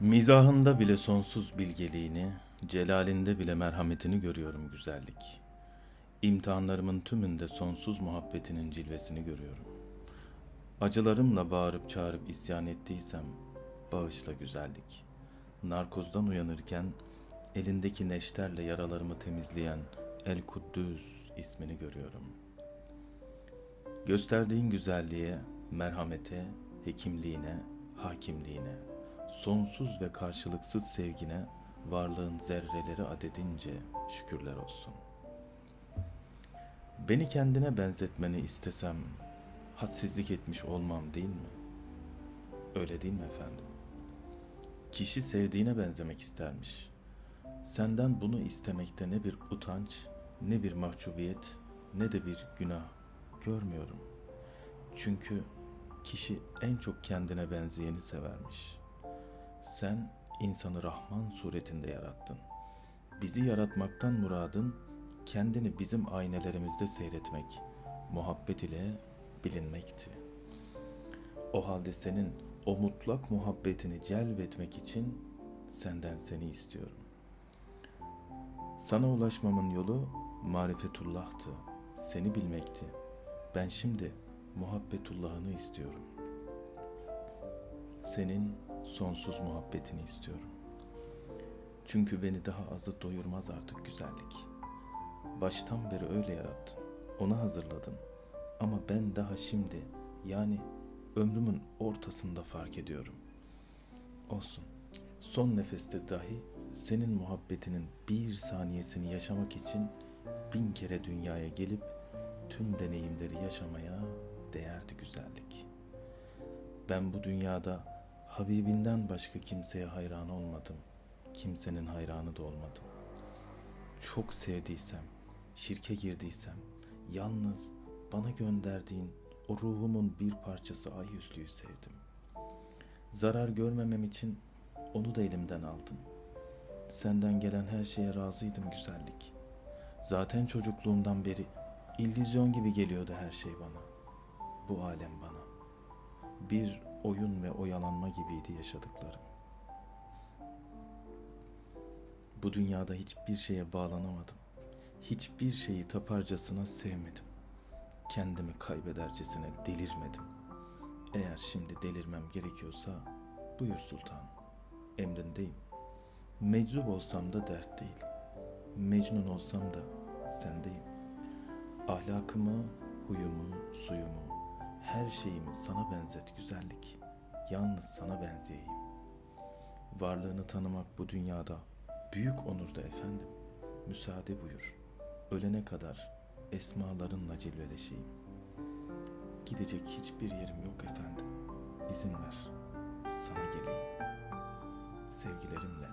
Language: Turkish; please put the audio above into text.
Mizahında bile sonsuz bilgeliğini, celalinde bile merhametini görüyorum güzellik. İmtihanlarımın tümünde sonsuz muhabbetinin cilvesini görüyorum. Acılarımla bağırıp çağırıp isyan ettiysem, bağışla güzellik. Narkozdan uyanırken, elindeki neşterle yaralarımı temizleyen El Kuddüs ismini görüyorum. Gösterdiğin güzelliğe, merhamete, hekimliğine, hakimliğine, sonsuz ve karşılıksız sevgine varlığın zerreleri adedince şükürler olsun. Beni kendine benzetmeni istesem hadsizlik etmiş olmam değil mi? Öyle değil mi efendim? Kişi sevdiğine benzemek istermiş. Senden bunu istemekte ne bir utanç, ne bir mahcubiyet, ne de bir günah görmüyorum. Çünkü kişi en çok kendine benzeyeni severmiş. Sen insanı Rahman suretinde yarattın. Bizi yaratmaktan muradın kendini bizim aynelerimizde seyretmek, muhabbet ile bilinmekti. O halde senin o mutlak muhabbetini celbetmek için senden seni istiyorum. Sana ulaşmamın yolu marifetullah'tı, seni bilmekti. Ben şimdi muhabbetullah'ını istiyorum. Senin sonsuz muhabbetini istiyorum. Çünkü beni daha azı doyurmaz artık güzellik. Baştan beri öyle yarattın. Ona hazırladın. Ama ben daha şimdi yani ömrümün ortasında fark ediyorum. Olsun. Son nefeste dahi senin muhabbetinin bir saniyesini yaşamak için bin kere dünyaya gelip tüm deneyimleri yaşamaya değerdi güzellik. Ben bu dünyada Habibinden başka kimseye hayran olmadım. Kimsenin hayranı da olmadım. Çok sevdiysem, şirke girdiysem, yalnız bana gönderdiğin o ruhumun bir parçası ay yüzlüyü sevdim. Zarar görmemem için onu da elimden aldın. Senden gelen her şeye razıydım güzellik. Zaten çocukluğumdan beri illüzyon gibi geliyordu her şey bana. Bu alem bana. Bir oyun ve oyalanma gibiydi yaşadıklarım. Bu dünyada hiçbir şeye bağlanamadım. Hiçbir şeyi taparcasına sevmedim. Kendimi kaybedercesine delirmedim. Eğer şimdi delirmem gerekiyorsa buyur sultan. Emrindeyim. Meczup olsam da dert değil. Mecnun olsam da sendeyim. Ahlakımı, huyumu, suyumu, her şeyimi sana benzet güzellik. Yalnız sana benzeyeyim. Varlığını tanımak bu dünyada büyük onurda efendim. Müsaade buyur. Ölene kadar esmalarınla cilveleşeyim. Gidecek hiçbir yerim yok efendim. İzin ver. Sana geleyim. Sevgilerimle.